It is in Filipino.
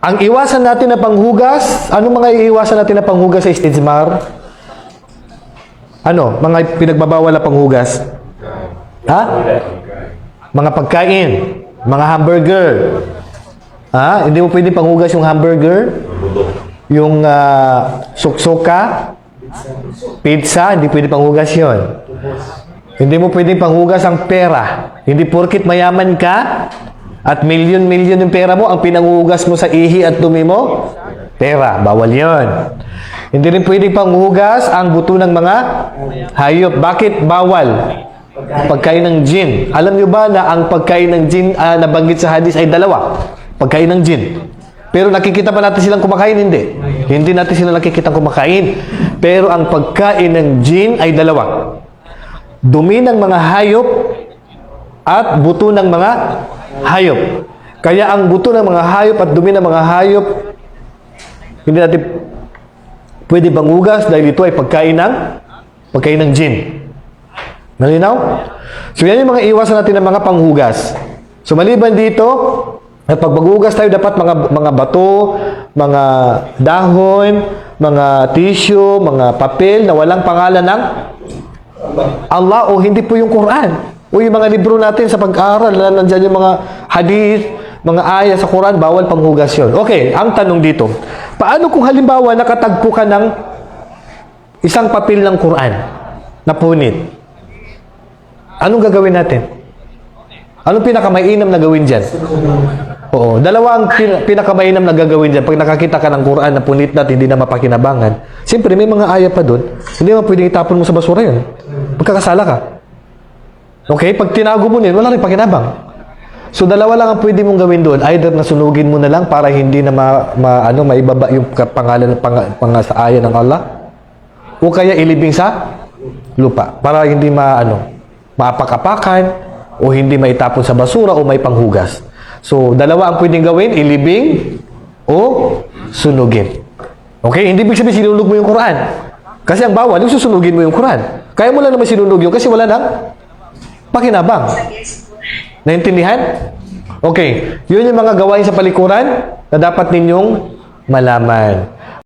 Ang iwasan natin na panghugas, ano mga iiwasan natin na panghugas sa Stijmar? Ano? Mga pinagbabawal na panghugas? Ha? Mga pagkain, mga hamburger. Ha? Hindi mo pwede panghugas yung hamburger, yung ah, suksuka, pizza, hindi pwede panghugas yon. Hindi mo pwede panghugas ang pera. Hindi porkit mayaman ka at milyon-milyon yung pera mo, ang pinanghugas mo sa ihi at dumi mo, pera. Bawal yon. Hindi rin pwede panghugas ang buto ng mga hayop. Bakit bawal? Pagkain ng jin. Alam nyo ba na ang pagkain ng jin ah, nabanggit sa hadis ay dalawa? Pagkain ng jin. Pero nakikita ba natin silang kumakain? Hindi. Hindi natin sila nakikita kumakain. Pero ang pagkain ng jin ay dalawa. Dumi ng mga hayop at buto ng mga hayop. Kaya ang buto ng mga hayop at dumi ng mga hayop, hindi natin pwede bangugas dahil ito ay pagkain ng pagkain ng jin. Malinaw? So yan yung mga iwasan natin ng mga panghugas. So maliban dito, at pag maghugas tayo dapat mga mga bato, mga dahon, mga tissue, mga papel na walang pangalan ng Allah o hindi po yung Quran. O yung mga libro natin sa pag-aaral na nandyan yung mga hadith, mga aya sa Quran, bawal panghugas yun. Okay, ang tanong dito, paano kung halimbawa nakatagpo ka ng isang papel ng Quran na punit? Anong gagawin natin? Anong pinakamainam na gawin dyan? Oo. Dalawa ang pin- pinakamainam na gagawin dyan. Pag nakakita ka ng Quran na punit na at hindi na mapakinabangan, siyempre may mga aya pa doon, hindi mo pwedeng itapon mo sa basura yun. Magkakasala ka. Okay? Pag tinago mo yun, wala rin pakinabang. So, dalawa lang ang pwede mong gawin doon. Either na sunugin mo na lang para hindi na ma, ma- ano, maibaba yung pangalan pang, pang, sa aya ng Allah. O kaya ilibing sa lupa para hindi ma, ano, maapak-apakan o hindi maitapon sa basura o may panghugas. So, dalawa ang pwedeng gawin, ilibing o sunugin. Okay? Hindi ibig sabihin sinunog mo yung Quran. Kasi ang bawal, yung susunugin mo yung Quran. Kaya mo lang naman sinunog yun kasi wala nang pakinabang. Naintindihan? Okay. Yun yung mga gawain sa palikuran na dapat ninyong malaman.